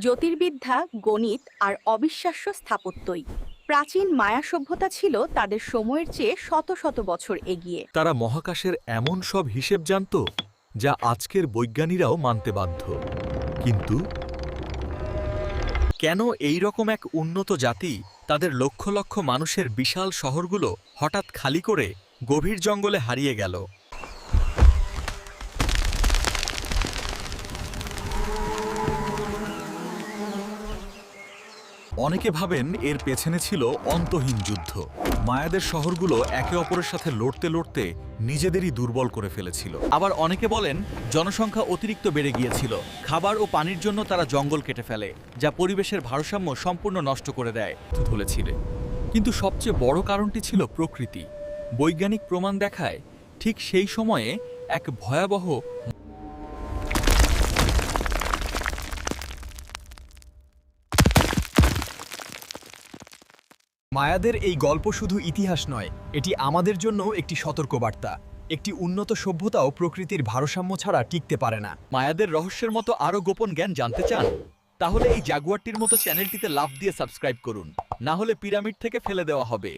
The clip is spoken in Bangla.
জ্যোতির্বিদ্যা, গণিত আর অবিশ্বাস্য স্থাপত্যই। প্রাচীন মায়া সভ্যতা ছিল তাদের সময়ের চেয়ে শত শত বছর এগিয়ে। তারা মহাকাশের এমন সব হিসেব জানত, যা আজকের বৈজ্ঞানীরাও মানতে বাধ্য। কিন্তু কেন এই রকম এক উন্নত জাতি তাদের লক্ষ লক্ষ মানুষের বিশাল শহরগুলো হঠাৎ খালি করে গভীর জঙ্গলে হারিয়ে গেল? অনেকে ভাবেন এর পেছনে ছিল অন্তহীন যুদ্ধ। মায়াদের শহরগুলো একে অপরের সাথে লড়তে লড়তে নিজেদেরই দুর্বল করে ফেলেছিল। আবার অনেকে বলেন, জনসংখ্যা অতিরিক্ত বেড়ে গিয়েছিল। খাবার ও পানির জন্য তারা জঙ্গল কেটে ফেলে, যা পরিবেশের ভারসাম্য সম্পূর্ণ নষ্ট করে দেয়, তুলেছিল। কিন্তু সবচেয়ে বড় কারণটি ছিল প্রকৃতি। বৈজ্ঞানিক প্রমাণ দেখায়, ঠিক সেই সময়ে এক ভয়াবহ মায়াদের এই গল্প শুধু ইতিহাস নয়, এটি আমাদের জন্য একটি সতর্কবার্তা। একটি উন্নত সভ্যতাও প্রকৃতির ভারসাম্য ছাড়া টিকতে পারে না। মায়াদের রহস্যের মতো আরও গোপন জ্ঞান জানতে চান? তাহলে এই জাগুয়ারটির মতো চ্যানেলটিতে লাভ দিয়ে সাবস্ক্রাইব করুন। না হলে পিরামিড থেকে ফেলে দেওয়া হবে।